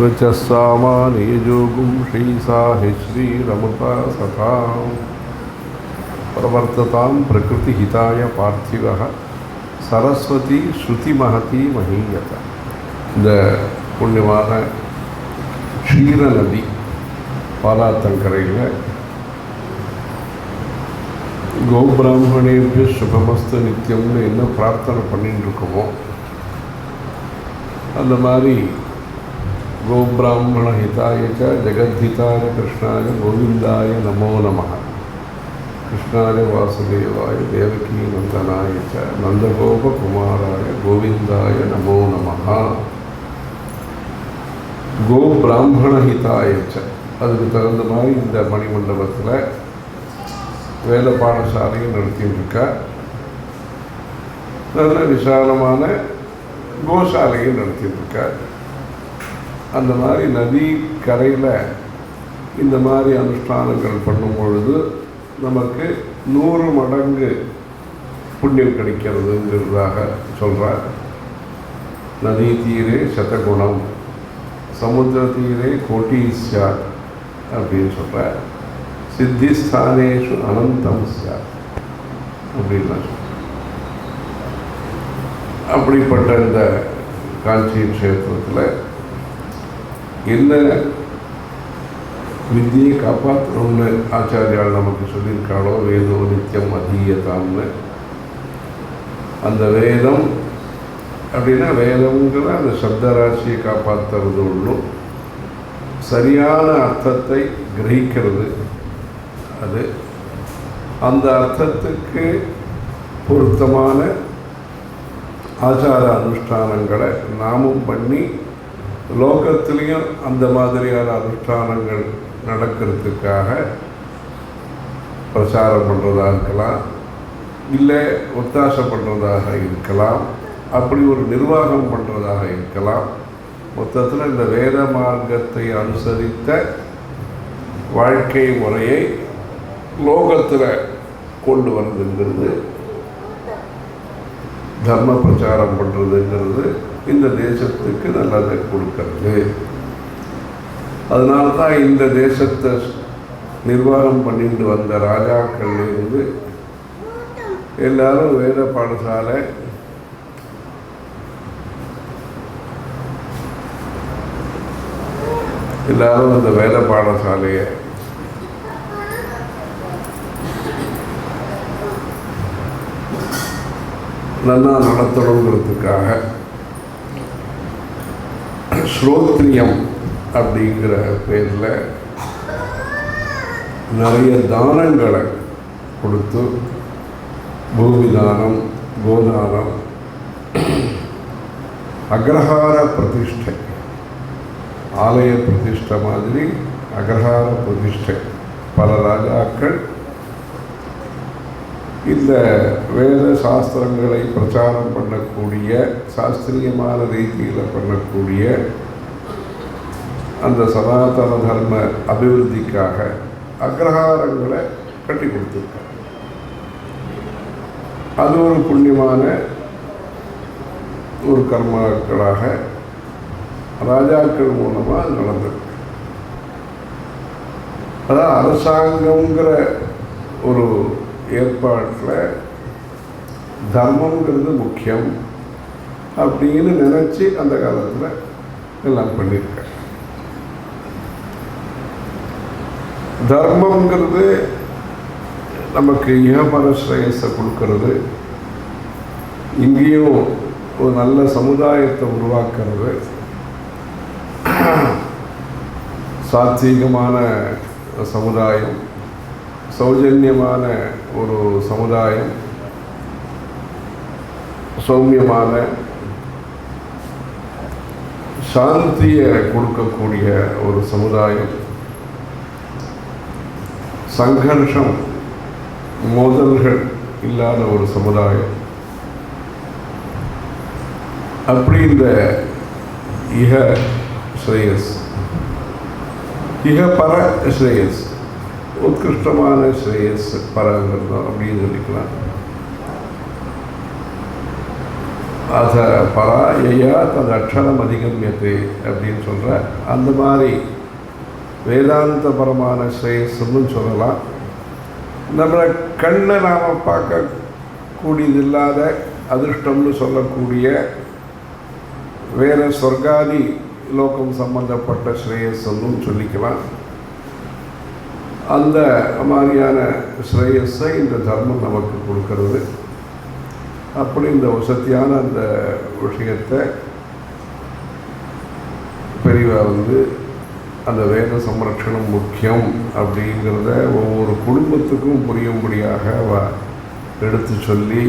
ऋचस्सामानीयोगुं श्रीसाहिश्रीरमुता सखा प्रवर्ततां प्रकृतिहिताय पार्थिवः சரஸ்வதி ஸ்ருதி மகதி மகீயதா இந்த புண்ணியமான க்ஷீர நதி பாலாத்தங்கரையில் கோபிராமணேபிய சுபமஸ்து நித்தியம்னு என்ன பிரார்த்தனை பண்ணிட்டு இருக்கோமோ அந்த மாதிரி கோபிராமணஹிதாய ச ஜெகத்ஹிதாய கிருஷ்ணாய கோவிந்தாய நமோ நம கிருஷ்ணாய வாசுதேவாய தேவகி நந்தனாய ச நந்தகோபகுமாராய கோவிந்தாய நமோ நம கோபிராமணஹிதாய ச அதுக்கு தகுந்த மாதிரி இந்த மணிமண்டபத்தில் வேத பாடசாலையும் நடத்திட்டு இருக்கா நல்ல விசாலமான கோசாலையும் நடத்திட்டு இருக்கா அந்த மாதிரி நதி கரையில் இந்த மாதிரி அனுஷ்டானங்கள் பண்ணும் பொழுது நமக்கு நூறு மடங்கு புண்ணியம் கிடைக்கிறதுங்கிறதாக சொல்கிறார் நதி தீரே சதகுணம் சமுத்திர தீரே கோட்டீஸ்யார் அப்படின்னு சொல்கிறார் சித்திஸ்தானேஷு அனந்தம் சார் அப்படின்னா அப்படிப்பட்ட இந்த காஞ்சி க்ஷேத்திரத்தில் என்ன வித்தியை காப்பாற்றணும்னு ஆச்சாரியால் நமக்கு சொல்லியிருக்காளோ? வேதோ நித்தியம் அதீயதாம்னு. அந்த வேதம் அப்படின்னா வேதம்ங்கிற அந்த சப்தராசியை காப்பாற்றுறது ஒன்றும் சரியான அர்த்தத்தை கிரகிக்கிறது அது. அந்த அர்த்தத்துக்கு பொருத்தமான ஆச்சார அனுஷ்டானங்களை நாமும் பண்ணி லோகத்திலையும் அந்த மாதிரியான அனுஷ்டானங்கள் நடக்கிறதுக்காக பிரச்சாரம் பண்ணுறதா இருக்கலாம். இல்லை ஒத்தாசை பண்ணுறதாக இருக்கலாம். அப்படி ஒரு நிர்வாகம் பண்ணுறதாக இருக்கலாம். மொத்தத்தில் இந்த வேத மார்க்கத்தை அனுசரித்த வாழ்க்கை முறையை லோகத்தில் கொண்டு வரதுங்கிறது தர்ம பிரச்சாரம் பண்ணுறதுங்கிறது இந்த தேசத்துக்கு நல்லதை கொடுக்கறது. அதனால தான் இந்த தேசத்தை நிர்வாகம் பண்ணிட்டு வந்த ராஜாக்கள் இருந்து எல்லாரும் வேத பாடசாலை எல்லாரும் அந்த வேத பாடசாலையை நல்லா நடத்தணுங்கிறதுக்காக ஸ்ரோத்ரியம் அப்படிங்கிற பேரில் நிறைய தானங்களை கொடுத்து பூமி தானம் கோதானம் அக்ரஹார பிரதிஷ்டை ஆலய பிரதிஷ்டை மாதிரி அக்ரஹார பிரதிஷ்டை. பல ராஜாக்கள் இந்த வேத சாஸ்திரங்களை பிரச்சாரம் பண்ணக்கூடிய சாஸ்திரியமான ரீதியில் பண்ணக்கூடிய அந்த சனாதன தர்ம அபிவிருத்திக்காக அக்ரஹாரங்களை கட்டி கொடுத்துருக்காங்க. அது ஒரு புண்ணியமான ஒரு கர்மாக்களாக ராஜாக்கள் மூலமாக அது நடந்திருக்கு. அதான் அரசாங்கங்கிற ஒரு ஏற்பாட்டில் தர்மங்கிறது முக்கியம் அப்படின்னு நினச்சி அந்த காலத்தில் எல்லாம் பண்ணியிருக்காங்க. தர்மங்கிறது நமக்கு இகபர ஸ்ரேயஸை கொடுக்கறது. இங்கேயும் ஒரு நல்ல சமுதாயத்தை உருவாக்குறது. சாத்வீகமான சமுதாயம். சௌஜன்யமான ஒரு சமுதாயம் சௌமியமான சாந்தியை கொடுக்கக்கூடிய ஒரு சமுதாயம் சங்கர்ஷம் மோதல்கள் இல்லாத ஒரு சமுதாயம் அப்படி இந்த இக ஸ்ரேயஸ் இக பர ஸ்ரேயஸ் உத்கிருஷ்டமான ஸ்ரேயஸ் பரங்கிறதோ அப்படின்னு சொல்லிக்கலாம் அத பரா ஐயா தன் அக்ஷரம் அதிகமியது அப்படின்னு சொல்கிற அந்த மாதிரி வேதாந்தபரமான ஸ்ரேயஸ்ன்னு சொல்லலாம் நம்மளை கண்ணை நாம் பார்க்கக்கூடியதில்லாத அதிர்ஷ்டம்னு சொல்லக்கூடிய வேற சொர்க்காதி லோகம் சம்பந்தப்பட்ட ஸ்ரேயஸ்ன்னு சொல்லிக்கலாம் அந்த மாதிரியான ஸ்ரேயஸை இந்த தர்மம் நமக்கு கொடுக்கறது. அப்படி இந்த வசதியான அந்த விஷயத்தை பெரியவா வந்து அந்த வேத சம்ரட்சணம் முக்கியம் அப்படிங்கிறத ஒவ்வொரு குடும்பத்துக்கும் புரியும்படியாக அவ எடுத்து சொல்லி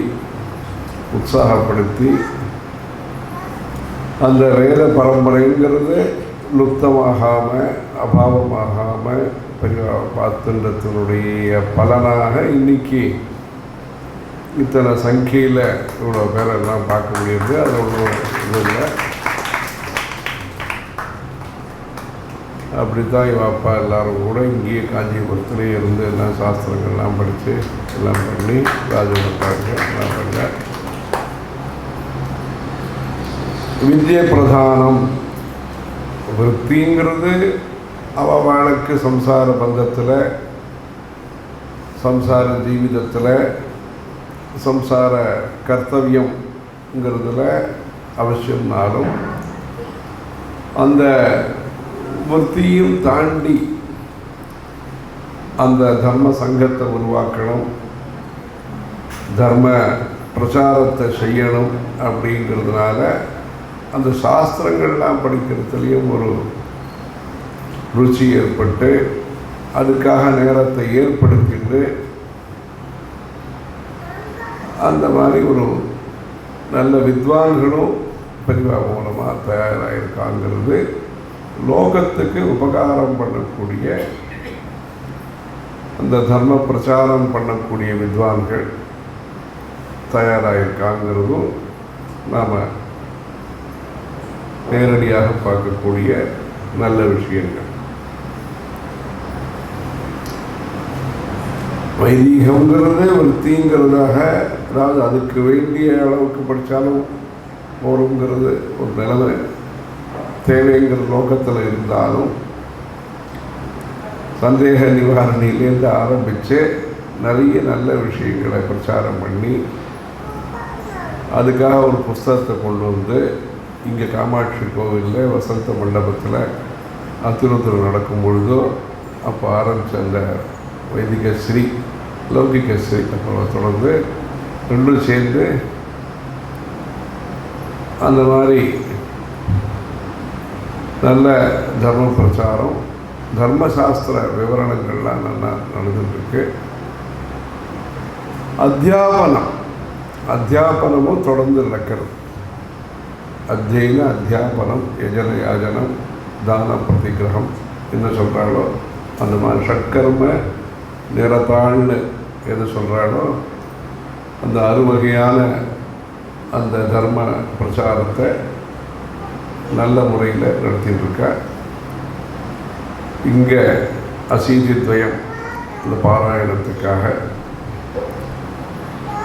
உற்சாகப்படுத்தி அந்த வேத பரம்பரைங்கிறது லுப்தமாகாமல் அபாவமாகாமல் பாத்திரத்தினுடைய பலனாக இன்னைக்கு இத்தனை சங்கையில் இவ்வளோ பேரெல்லாம் பார்க்க முடியுது. அது ஒன்றும் இது இல்லை. அப்படித்தான் இவன் அப்பா எல்லாரும் கூட இங்கேயே காஞ்சிபுரத்துலேயே இருந்து எல்லாம் சாஸ்திரங்கள்லாம் படித்து எல்லாம் பண்ணி ராஜபுரத்தாங்க எல்லாம் பண்ண. வித்ய பிரதானம் விற்பிங்கிறது அவளுக்கு சம்சார பந்தத்தில் சம்சார ஜீவிதத்தில் சம்சார கர்த்தவியம்ங்கிறதுல அவசியம்னாலும் அந்த விற்த்தியும் தாண்டி அந்த தர்ம சங்கத்தை உருவாக்கணும் தர்ம பிரச்சாரத்தை செய்யணும் அப்படிங்கிறதுனால அந்த சாஸ்திரங்கள்லாம் படிக்கிறதுலேயும் ஒரு ருச்சி ஏற்பட்டு அதுக்காக நேரத்தை ஏற்படுத்திட்டு அந்த மாதிரி ஒரு நல்ல வித்வான்களும் பெரிவா மூலமாக தயாராகிருக்காங்கிறது லோகத்துக்கு உபகாரம் பண்ணக்கூடிய அந்த தர்ம பிரச்சாரம் பண்ணக்கூடிய வித்வான்கள் தயாராகிருக்காங்கிறதும் நாம் நேரடியாக பார்க்கக்கூடிய நல்ல விஷயங்கள். வைதீகங்கிறது ஒரு தீங்கிறதாக அதாவது அதுக்கு வேண்டிய அளவுக்கு படித்தாலும் போருங்கிறது ஒரு நிலைமை. தேவைங்கிற நோக்கத்தில் இருந்தாலும் சந்தேக நிவாரணியிலேருந்து ஆரம்பித்து நிறைய நல்ல விஷயங்களை பிரச்சாரம் பண்ணி அதுக்காக ஒரு புஸ்தகத்தை கொண்டு வந்து இங்கே காமாட்சி கோவிலில் வசந்த மண்டபத்தில் அத்திருத்தல் நடக்கும் பொழுதோ அப்போ ஆரம்பித்த அந்த வைதிக ஸ்ரீ லௌகிக ஸ்ரீ அப்புறம் தொடர்ந்து ரெண்டும் சேர்ந்து அந்த மாதிரி நல்ல தர்ம பிரச்சாரம் தர்மசாஸ்திர விவரணங்கள்லாம் நல்லா நடந்துட்டுருக்கு. அத்தியாபனம் அத்தியாபனமும் தொடர்ந்து நடக்கிறது. அத்தியன அத்தியாபனம் யஜன யாஜனம் தான பிரதிகிரகம் என்ன சொல்கிறாங்களோ அந்த மாதிரி ஷட்கர்ம நிறத்தாழ்னு எது சொல்கிறாளோ அந்த அறுவகையான அந்த தர்ம பிரச்சாரத்தை நல்ல முறையில் நடத்திட்டுருக்க. இங்கே அசீதித்வயம் அந்த பாராயணத்துக்காக.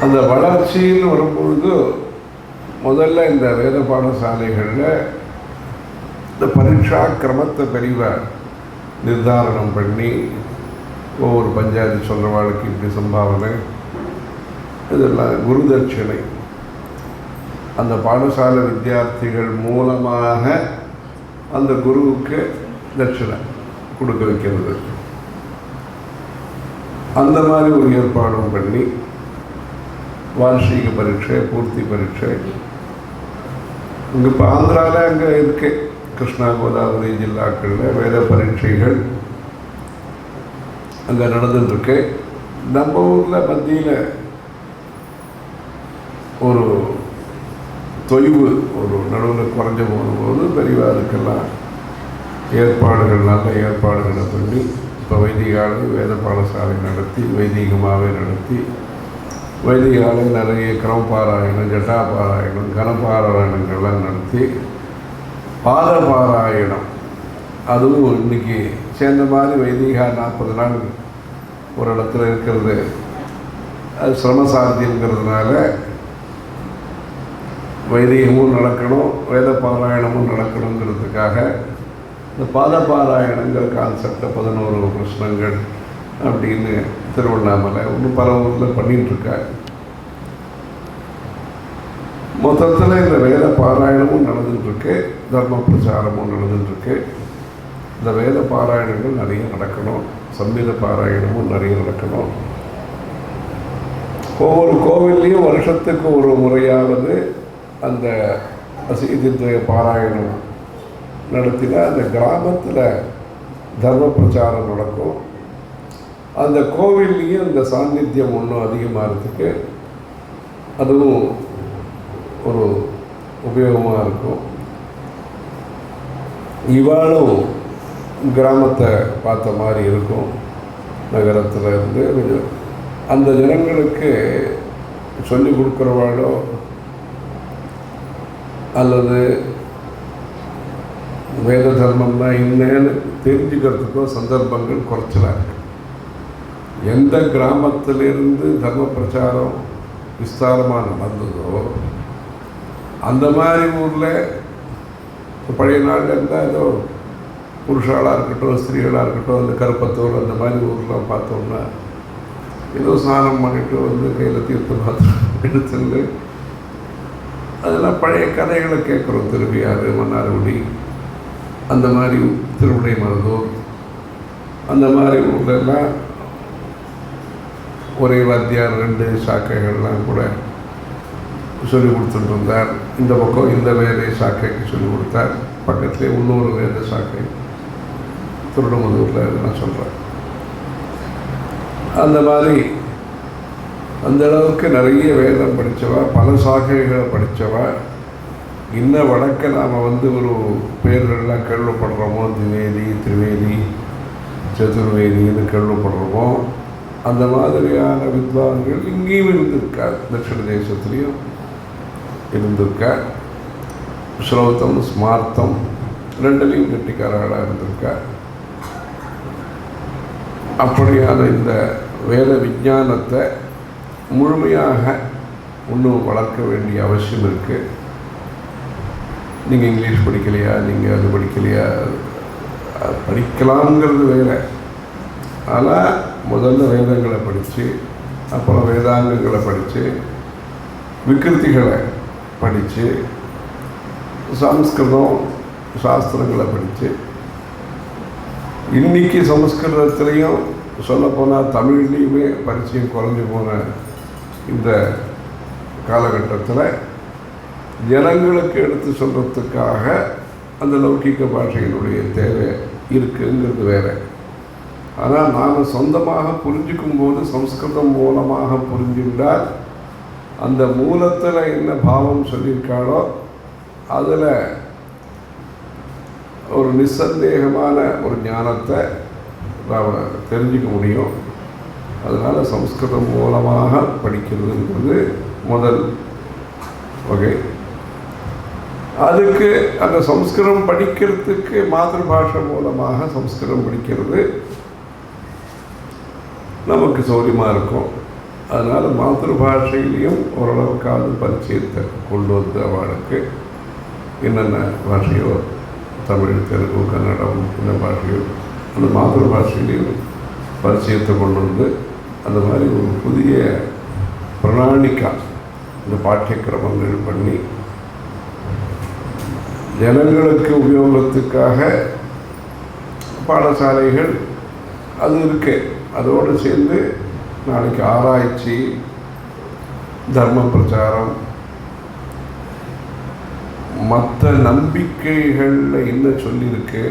அந்த வளர்ச்சின்னு வரும்பொழுது முதல்ல இந்த வேத பாடசாலைகளில் இந்த பரீட்சா கிரமத்தை பெரிவ நிர்தாரணம் பண்ணி ஒவ்வொரு பஞ்சாயத்து சொல்கிறவாளுக்கு இப்படி சம்பாவனை இதெல்லாம் குருதட்சிணை. அந்த பாடசாலை வித்தியார்த்திகள் மூலமாக அந்த குருவுக்கு தட்சிணை கொடுக்க வைக்கிறது. அந்த மாதிரி ஒரு ஏற்பாடும் பண்ணி வார்ஷிக பரீட்சை பூர்த்தி பரீட்சை. இங்கே இப்போ ஆந்திராவில் அங்கே இருக்கு. கிருஷ்ணா கோதாவரி ஜில்லாக்களில் வேத பரீட்சைகள். அங்கே நடந்துட்டுருக்கு. நம்ம ஊரில் மத்தியில் ஒரு தொய்வு ஒரு நடுவில் குறைஞ்சு போகும்போது பெரியவாருக்கெல்லாம் ஏற்பாடுகள் நல்ல ஏற்பாடுகளை பண்ணி இப்போ வைதிகாலை வேத பாடசாலை நடத்தி வைதீகமாகவே நடத்தி வைதிகாலை நிறைய கிரமபாராயணம் ஜட்டாபாராயணம் கனபாராயணங்கள்லாம் நடத்தி பாத பாராயணம். அதுவும் இன்னைக்கு சேர்ந்த மாதிரி வைதிகா நாற்பது நாள் ஒரு இடத்துல இருக்கிறது. அது சிரமசாரதிங்கிறதுனால வைதிகமும் நடக்கணும் வேத பாராயணமும் நடக்கணுங்கிறதுக்காக இந்த பாத பாராயணங்கிற கான்செப்டை பதினோரு பிரச்சனைகள் அப்படின்னு திருவண்ணாமலை இன்னும் பல ஊரில் பண்ணிகிட்ருக்காங்க மொத்தத்தில் இந்த வேத பாராயணமும் நடந்துட்டுருக்கு தர்ம பிரச்சாரமும் நடந்துட்டுருக்கு. இந்த வேத பாராயணங்கள் நிறைய நடக்கணும் சம்மித பாராயணமும் நிறைய நடக்கணும். ஒவ்வொரு கோவில்லையும் வருஷத்துக்கு ஒரு முறையாவது அந்த அசீதித்துவ பாராயணம் நடத்தினா அந்த கிராமத்தில் தர்ம பிரச்சாரம் நடக்கும். அந்த கோவில்லையும் இந்த சாநித்தியம் ஒன்றும் அதிகமாகிறதுக்கு அதுவும் ஒரு உபயோகமாக இருக்கும். இவாளும் கிராமத்தை பார்த்த மாதிரி இருக்கும். நகரத்தில் இருந்து கொஞ்சம் அந்த ஜனங்களுக்கு சொல்லி கொடுக்குறவாளோ அல்லது வேத தர்மம்னா என்னன்னு தெரிஞ்சுக்கிறதுக்கோ சந்தர்ப்பங்கள் குறைச்சலாக இருக்கு. எந்த கிராமத்திலிருந்து தர்ம பிரச்சாரம் விஸ்தாரமாக நடந்ததோ அந்த மாதிரி ஊரில் பழைய நாளில் இருந்தால் ஏதோ புருஷாளாக இருக்கட்டும் ஸ்திரீகளாக இருக்கட்டும் அந்த கருப்பத்தூர் அந்த மாதிரி ஊர்லாம் பார்த்தோம்னா ஏதோ ஸ்நானம் பண்ணிட்டு வந்து கையில் தீர்த்து பாத்திரம் எடுத்துட்டு அதெல்லாம் பழைய கதைகளை கேட்குறோம். திருவியாறு மன்னார்குடி அந்த மாதிரி திருவிடை மருதூர் அந்த மாதிரி ஊர்லெல்லாம் ஒரே வாத்தியார் ரெண்டு சாக்கைகள்லாம் கூட சொல்லி கொடுத்துட்டு இருந்தார் இந்த பக்கம் இந்த வேலை சாக்கைக்கு சொல்லி கொடுத்தார். பக்கத்துலேயே இன்னொரு வேத சாக்கை. திருடமதூரில் நான் சொல்கிறேன் அந்த மாதிரி அந்த அளவுக்கு நிறைய வேதம் படித்தவ பல சாகைகளை படித்தவ இன்ன வடக்க நாம் வந்து ஒரு பேர்கள்லாம் கேள்விப்படுறோமோ திவேதி திரிவேதி சதுர்வேதின்னு கேள்விப்படுறோமோ அந்த மாதிரியான வித்வான்கள் இங்கேயும் இருந்திருக்கா தட்சிண தேசத்துலேயும் இருந்திருக்கா ஸ்லோத்தம் ஸ்மார்த்தம் ரெண்டுலேயும் கெட்டிக்காரர்களாக இருந்திருக்கா அப்படியான இந்த வேத விஞ்ஞானத்தை முழுமையாக இன்னும் வளர்க்க வேண்டிய அவசியம் இருக்குது நீங்கள் இங்கிலீஷ் படிக்கலையா? நீங்கள் அது படிக்கலையா? படிக்கலாம்ங்கிறது வேறு. ஆனால் முதல்ல வேதங்களை படித்து அப்புறம் வேதாங்கங்களை படித்து விக்கிருத்திகளை படித்து சம்ஸ்கிருதம் சாஸ்திரங்களை படித்து இன்றைக்கி சமஸ்கிருதத்துலேயும் சொல்லப்போனால் தமிழ்லேயுமே பரிச்சயம் குறைஞ்சி போன இந்த காலகட்டத்தில் ஜனங்களுக்கு எடுத்து சொல்கிறதுக்காக அந்த லௌகிக பாஷையினுடைய தேவை இருக்குங்கிறது வேறு. ஆனால் நாம் சொந்தமாக புரிஞ்சுக்கும் போது சம்ஸ்கிருதம் மூலமாக புரிஞ்சுட்டால் அந்த மூலத்தில் என்ன பாவம் சொல்லியிருக்காளோ அதில் ஒரு நிசந்தேகமான ஒரு ஞானத்தை நாம் தெரிஞ்சுக்க முடியும். அதனால் சம்ஸ்கிருதம் மூலமாக படிக்கிறதுங்கிறது முதல். வகை அதுக்கு அந்த சம்ஸ்கிருதம் படிக்கிறதுக்கு மாதృபாஷை மூலமாக சம்ஸ்கிருதம் படிக்கிறது. நமக்கு சௌரியமாக இருக்கும். அதனால் மாதிருபாஷையிலையும் ஓரளவுக்காவது பரிச்சயத்தை கொண்டு வந்து அவளுக்கு என்னென்ன பாஷையோ தமிழ் தெலுங்கு கன்னடம் இந்த பாஷையும் அந்த மாதృபாஷையிலையும் பரிச்சயத்தை கொண்டு வந்து அந்த மாதிரி ஒரு புதிய பிரணாளிக்கா இந்த பாட்டியக்கிரமங்கள் பண்ணி ஜனங்களுக்கு உபயோகத்துக்காக பாடசாலைகள் அது இருக்கு. அதோடு சேர்ந்து நாளைக்கு ஆராய்ச்சி தர்ம பிரச்சாரம் மற்ற நம்பிக்கைகளில் என்ன சொல்லியிருக்கு?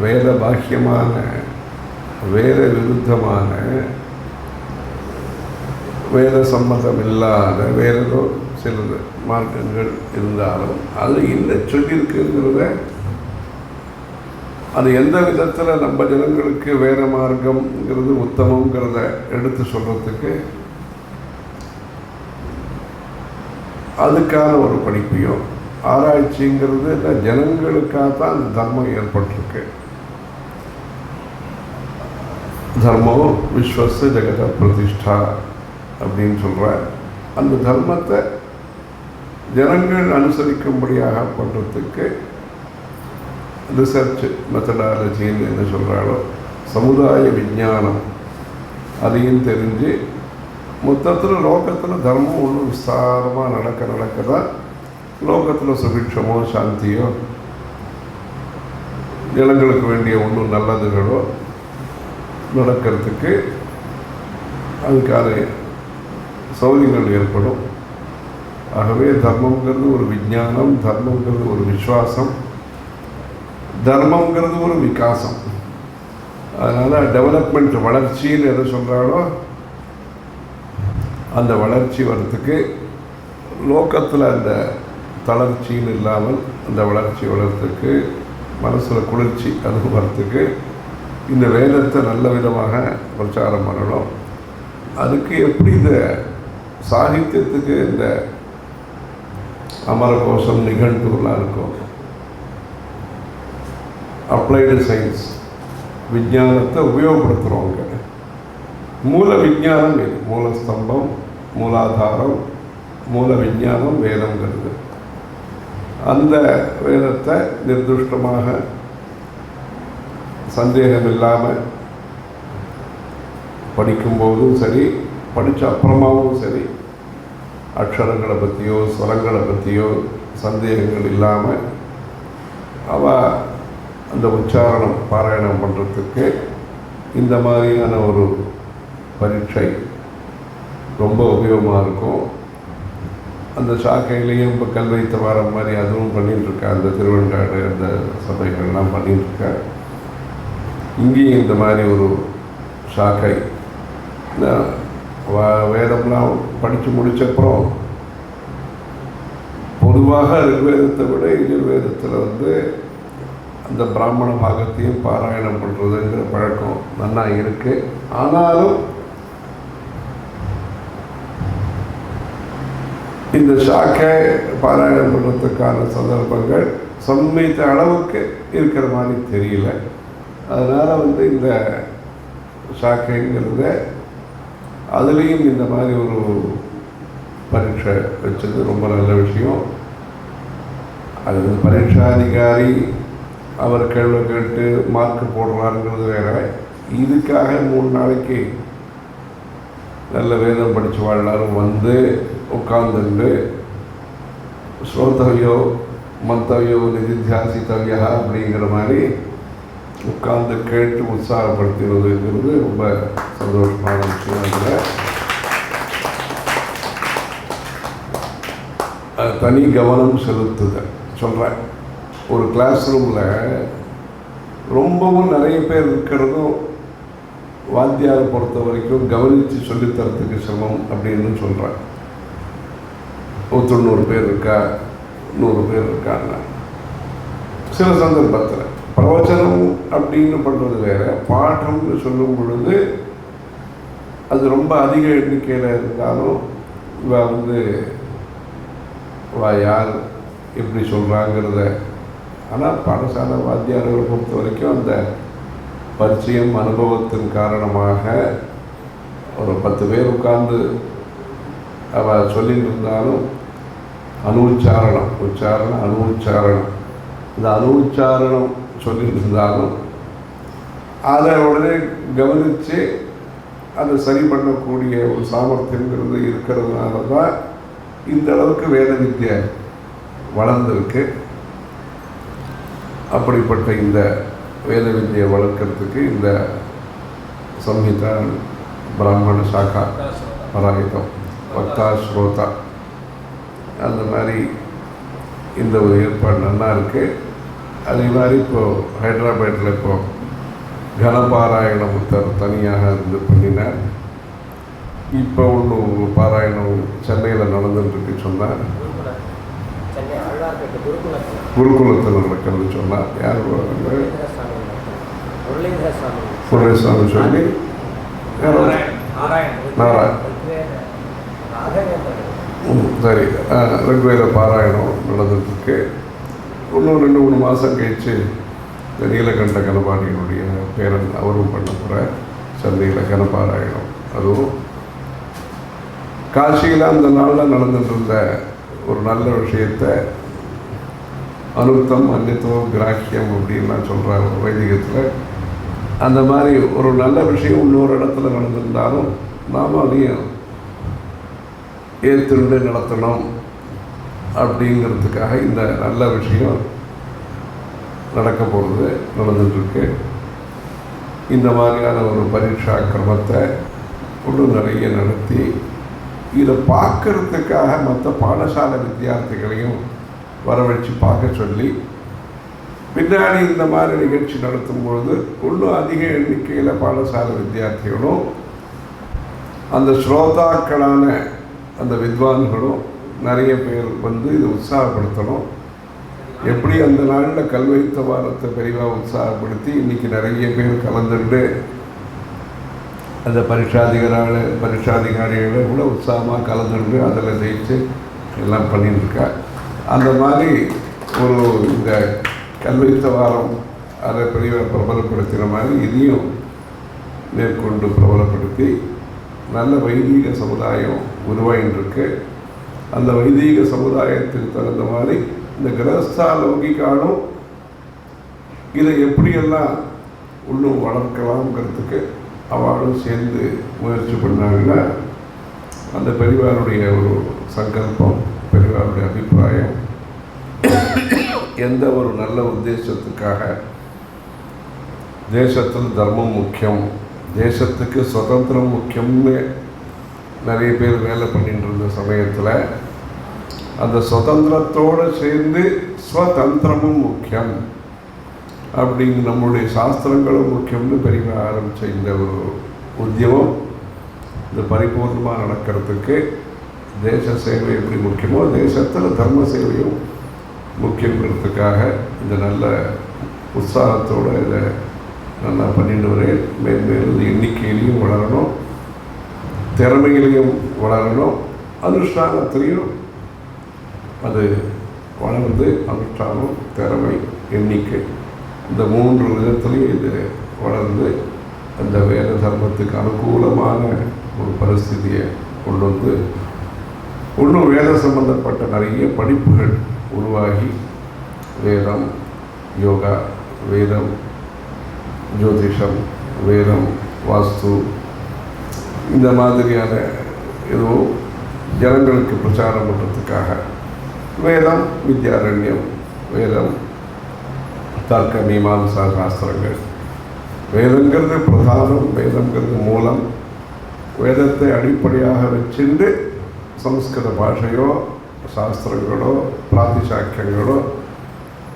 வேத பாக்கியமான வேத விருத்தமான வேத சம்மதம் இல்லாத வேற ஏதோ சில மார்க்கங்கள் இருந்தாலும் அது என்ன சொல்லியிருக்குங்கிறத அது எந்த விதத்தில் நம்ம ஜனங்களுக்கு வேறு மார்க்கம்ங்கிறது உத்தமங்கிறத எடுத்து சொல்கிறதுக்கு அதுக்கான ஒரு படிப்பையும் ஆராய்ச்சிங்கிறது ஜனங்களுக்காக தான் அந்த தர்மம் ஏற்பட்டிருக்கு. தர்மம் விஸ்வச ஜெகத பிரதிஷ்டா அப்படின்னு சொல்கிற அந்த தர்மத்தை ஜனங்கள் அனுசரிக்கும்படியாக பண்ணுறதுக்கு ரிசர்ச் மெத்தடாலஜின்னு என்ன சொல்கிறாலோ சமுதாய விஞ்ஞானம் அதையும் தெரிஞ்சு மொத்தத்தில் லோகத்தில் தர்மம் ஒன்றும் விஸ்தாரமாக நடக்க நடக்க தான் லோகத்தில் சுபிக்ஷமோ சாந்தியோ? ஜனங்களுக்கு வேண்டிய ஒன்றும் நல்லதுகளோ நடக்கிறதுக்கு அதுக்கான சௌரியங்கள் ஏற்படும். ஆகவே தர்மங்கிறது ஒரு விஞ்ஞானம் தர்மங்கிறது ஒரு விசுவாசம் தர்மங்கிறது ஒரு விகாசம். அதனால் டெவலப்மெண்ட் வளர்ச்சின்னு எதை சொல்கிறாலோ அந்த வளர்ச்சி வர்றதுக்கு நோக்கத்தில் அந்த தளர்ச்சின்னு இல்லாமல் அந்த வளர்ச்சி வளர்த்துக்கு மனசில் குளிர்ச்சி அனுபவத்துக்கு இந்த வேதத்தை நல்ல விதமாக பிரச்சாரம் பண்ணணும். அதுக்கு எப்படி இந்த சாகித்யத்துக்கு இந்த அமரகோஷம் நிகழ்வுலாம் இருக்கும்? அப்ளைடு சயின்ஸ் விஞ்ஞானத்தை உபயோகப்படுத்துகிறோங்க மூல விஞ்ஞானம் இது. மூலஸ்தம்பம் மூலாதாரம் மூல விஞ்ஞானம் வேதங்கிறது அந்த வேதத்தை நிர்துஷ்டமாக சந்தேகம் இல்லாமல் படிக்கும்போதும் சரி படித்த அப்புறமாவும் சரி அக்ஷரங்களை பற்றியோ ஸ்வரங்களை பற்றியோ சந்தேகங்கள் இல்லாமல் அவ அந்த உச்சாரணம் பாராயணம் பண்ணுறதுக்கு இந்த மாதிரியான ஒரு பரீட்சை ரொம்ப உபயோகமாக இருக்கும். அந்த சாக்கையிலையும் இப்போ கல்வைத்த வாரம் மாதிரி அதுவும் பண்ணிட்டு அந்த திருவெண்காடு அந்த சபைகள்லாம் பண்ணிட்டு இங்கேயும் இந்த மாதிரி ஒரு சாக்கை. வ- வேதம்லாம் படித்து முடித்தப்புறம் பொதுவாக ரிக்வேதத்தை விட எதிர்வேதத்தில் வந்து அந்த பிராமண பாகத்தையும் பாராயணம் பண்ணுறதுங்கிற பழக்கம் நல்லா இருக்குது ஆனாலும் இந்த ஷாக்கை பாராயணம் பண்ணுறதுக்கான சந்தர்ப்பங்கள் சம்மித்த அளவுக்கு இருக்கிற மாதிரி தெரியல. அதனால் வந்து இந்த ஷாக்கைங்கிறத அதுலேயும் இந்த மாதிரி ஒரு பரீட்சை வச்சது ரொம்ப நல்ல விஷயம். அது வந்து பரீட்சாதிகாரி அவர் கேள்வி கேட்டு மார்க் போடுறாருங்கிறது வேற. இதுக்காக மூணு நாளைக்கு நல்ல வேதம் படித்து வாழ்நாளும் வந்து உட்கார்ந்துண்டு. ஸ்ரோதவியோ மந்தவியோ நிதித்தியாசித்தவியா அப்படிங்கிற மாதிரி உட்கார்ந்து கேட்டு உற்சாகப்படுத்தினதுங்கிறது ரொம்ப சந்தோஷமான விஷயம் அதில். தனி கவனம் செலுத்துதல். சொல்கிறேன் ஒரு கிளாஸ் ரூமில் ரொம்பவும் நிறைய பேர் இருக்கிறதும் வாத்தியாரை பொறுத்த வரைக்கும் கவனித்து சொல்லித்தரத்துக்கு சிரமம் அப்படின்னு சொல்கிறேன் ஒரு தொண்ணூறு பேர் இருக்கா? நூறு பேர் இருக்காங்க சில சந்தர்ப்பத்தில். பிரவச்சனம் அப்படின்னு பண்ணுறது வேறு. பாடம்னு சொல்லும் பொழுது அது ரொம்ப அதிக எண்ணிக்கையில் இருந்தாலும் இவ வந்து வா யார் எப்படி சொல்கிறாங்கிறத ஆனால் பாடசாலை வாத்தியார்களை பொறுத்த வரைக்கும் அந்த பரிச்சயம் அனுபவத்தின் காரணமாக ஒரு பத்து பேர் உட்கார்ந்து அவ சொல்லிட்டு இருந்தாலும் அணு உச்சாரணம் அனுச்சாரணம் இந்த அனுச்சாரணம் சொல்லிட்டு இருந்தாலும் அதை உடனே கவனித்து அதை சரி பண்ணக்கூடிய ஒரு சாமர்த்தியங்கிறது இருக்கிறதுனால தான் இந்த அளவுக்கு வேத வித்தியை வளர்ந்துருக்கு. அப்படிப்பட்ட இந்த வேத வித்தியை வளர்க்கறதுக்கு இந்த சம்ஹிதா பிராமண சாக்கா பராகிதம் வக்தா ஸ்ரோதா. அந்த மாதிரி இந்த ஒரு ஏற்பாடு நல்லா இருக்குது அதே மாதிரி இப்போது ஹைதராபாத்தில் இப்போ கனபாராயணம் ஒருத்தர் தனியாக இருந்து பண்ணினார். இப்போ ஒன்று பாராயணம் சென்னையில் நடந்துட்டுருக்கு சொன்னார். குருகுலத்தில் நடக்கிறது சொன்னார். யார் சுரேஷான்னு சொல்லி நாராயண். சரி ஆ, ரிக்வேத பாராயணம் நடந்துட்டுருக்கு இன்னும் ரெண்டு மூணு மாதம் கழிச்சு இந்த நீலகண்ட கணபாணியினுடைய பேரன் அவரும் பண்ண போகிற சந்தையில் கணபாராயணம் அதுவும் காசியில் அந்த நாளில் நடந்துகிட்டு இருந்த ஒரு நல்ல விஷயத்தை அனுத்தம் அன்னித்துவம் கிராக்கியம் அப்படின்லாம் சொல்கிறாங்க வைதிகத்தில். அந்த மாதிரி ஒரு நல்ல விஷயம் இன்னொரு இடத்துல நடந்திருந்தாலும் நாம் அதையும் ஏற்றுண்டு நடத்தணும் அப்படிங்கிறதுக்காக இந்த நல்ல விஷயம் நடக்க போகிறது நடந்துட்டுருக்கு இந்த மாதிரியான ஒரு பரீட்சா கிரமத்தை இன்னும் நிறைய நடத்தி இதை பார்க்கறதுக்காக மற்ற பாடசாலை வித்தியார்த்திகளையும் வரவழைச்சு பார்க்க சொல்லி பின்னாடி இந்த மாதிரி நிகழ்ச்சி நடத்தும் பொழுது இன்னும் அதிக எண்ணிக்கையில் பாடசாலை வித்தியார்த்திகளும் அந்த ஸ்ரோதாக்களான அந்த வித்வான்களும் நிறைய பேர் வந்து இதை உற்சாகப்படுத்தணும். எப்படி அந்த நாளில் கல்வைத்த வாரத்தை பெரிவாக உற்சாகப்படுத்தி இன்றைக்கி நிறைய பேர் கலந்துட்டு அந்த பரீட்சாதிகாரிகள் பரீட்சாதிகாரிகளை கூட உற்சாகமாக கலந்துட்டு அதில் ஜெயிச்சு எல்லாம் பண்ணிட்டுருக்கா அந்த மாதிரி ஒரு இந்த கல்வைத்த வாரம் அதை பெரிய பிரபலப்படுத்தின மாதிரி இதையும் மேற்கொண்டு பிரபலப்படுத்தி நல்ல வைதிக சமுதாயம் உருவாகின்றிருக்கு. அந்த வைதீக சமுதாயத்துக்கு தகுந்த மாதிரி இந்த கிரகஸ்தா லௌகிக்காலும் இதை எப்படியெல்லாம் இன்னும் வளர்க்கலாம்ங்கிறதுக்கு அவளும் சேர்ந்து முயற்சி பண்ணாங்கன்னா அந்த பெரிவாருடைய ஒரு சங்கல்பம் பெரிவாருடைய அபிப்பிராயம் எந்த ஒரு நல்ல உத்தேசத்துக்காக தேசத்தில் தர்மம் முக்கியம் தேசத்துக்கு சுதந்திரம் முக்கியம்னு நிறைய பேர் வேலை பண்ணிட்டு இருந்த சமயத்தில் அந்த சுதந்திரத்தோடு சேர்ந்து ஸ்வதந்திரமும் முக்கியம் அப்படின்னு நம்முடைய சாஸ்திரங்களும் முக்கியம்னு பெரிய ஆரம்பித்த இந்த ஒரு உத்தியமம் இந்த பரிபூர்ணமாக நடக்கிறதுக்கு தேச சேவை எப்படி முக்கியமோ தேசத்தில் தர்ம சேவையும் முக்கியங்கிறதுக்காக இந்த நல்ல உற்சாகத்தோடு இதை நல்லா பண்ணிட்டு வரேன். மேன்மேலும் இது எண்ணிக்கையிலையும் வளரணும். திறமையிலையும் வளரணும். அனுஷ்டானத்திலையும் அது வளர்ந்து அனுஷ்டானம் திறமை எண்ணிக்கை. இந்த மூன்று விதத்திலையும் இது வளர்ந்து அந்த வேத தர்மத்துக்கு அனுகூலமான ஒரு பரிஸ்திதியை கொண்டு வந்து இன்னும் வேத சம்பந்தப்பட்ட நிறைய படிப்புகள் உருவாகி வேதம் யோகா வேதம் ஜோதிஷம் வேதம் வாஸ்து இந்த மாதிரியான ஏதோ ஜனங்களுக்கு பிரச்சாரம் பண்ணுறதுக்காக வேதம் வித்யாரண்யம் வேதம் தர்க்க மீமாசா சாஸ்திரங்கள். வேதங்கிறது பிரதானம் வேதங்கிறது மூலம் வேதத்தை அடிப்படையாக வச்சுண்டு சம்ஸ்கிருத பாஷையோ சாஸ்திரங்களோ பிராதிசாக்கியங்களோ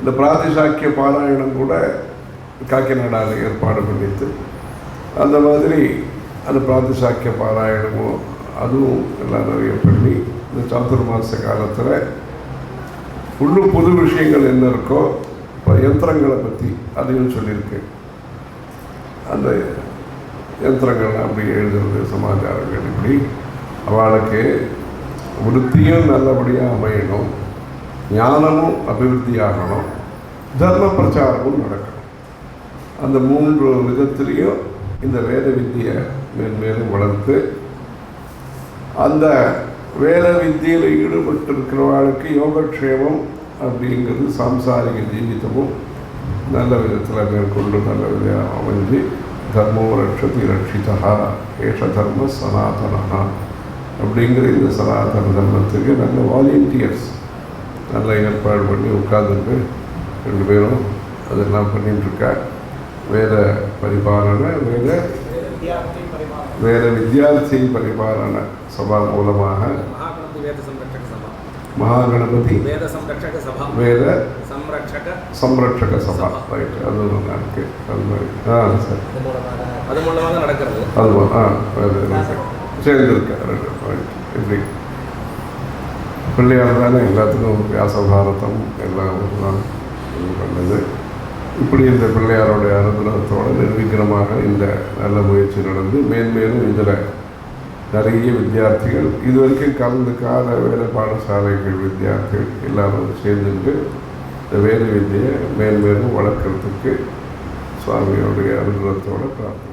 இந்த பிராதிசாக்கிய பாராயணம் கூட காக்கிநாடாவில் ஏற்பாடு பண்ணிட்டு அந்த மாதிரி அந்த பிராதிசாக்கிய பாராயணமும் அதுவும் எல்லாம் நிறைய பண்ணி இந்த சாதுர்மாச காலத்தில் இன்னும் புது விஷயங்கள் என்ன இருக்கோ இப்போ யந்திரங்களை பற்றி அதையும் சொல்லியிருக்கேன் அந்த யந்திரங்கள் அப்படி எழுதுறது சமாச்சாரங்கள் இப்படி அவளுக்கு விருத்தியும் நல்லபடியாக அமையணும் ஞானமும் அபிவிருத்தியாகணும் தர்ம பிரச்சாரமும் நடக்கணும் அந்த மூன்று விதத்திலையும் இந்த வேத வித்தியை மேன்மேலும் வளர்த்து அந்த வேத வித்தியில் ஈடுபட்டிருக்கிறவர்களுக்கு யோகக்ஷேமம் அப்படிங்கிறது சாம்சாரிக ஜீவிதமும் நல்ல விதத்தில் மேற்கொண்டு நல்ல விதம் அமைஞ்சு தர்மோ ரட்சதி ரட்சிதா ஏஷ தர்ம சனாதனா அப்படிங்கிற இந்த சனாதன தர்மத்துக்கு நல்ல வாலண்டியர்ஸ் நல்ல ஏற்பாடு பண்ணி உட்கார்ந்துட்டு ரெண்டு பேரும் அதெல்லாம் பண்ணிட்டுருக்கா வேத பரிபாலனை வேத வேத வித்யார்த்தி பரிபாலன சபா மூலமாக மகாகணபதி வேத சம்ரட்சக சபா வேத சம்ரட்சக சம்ரட்சக சபா ரைட் அது இருக்கு அது மாதிரி ஆ சரி அது மூலமாக நடக்கிறது அது ஆ சேர்ந்துருக்கு ரைட் இப்படி பிள்ளையார் தானே எல்லாத்துக்கும் வியாச பாரதம் எல்லாம் பண்ணது இப்படி இந்த பிள்ளையாருடைய அனுகிரகத்தோடு நிர்விக்கிரமாக இந்த நல்ல முயற்சி நடந்து மேன்மேலும் இதில் நிறைய வித்தியார்த்திகள் இது வரைக்கும் கலந்துக்காத வேறு பாடசாலைகள் வித்தியார்த்திகள் எல்லாரும் சேர்ந்துட்டு இந்த வேத வித்தியை மேன்மேலும் வளர்க்கறதுக்கு சுவாமியோடைய அனுகிரகத்தோடு பிரார்த்தனை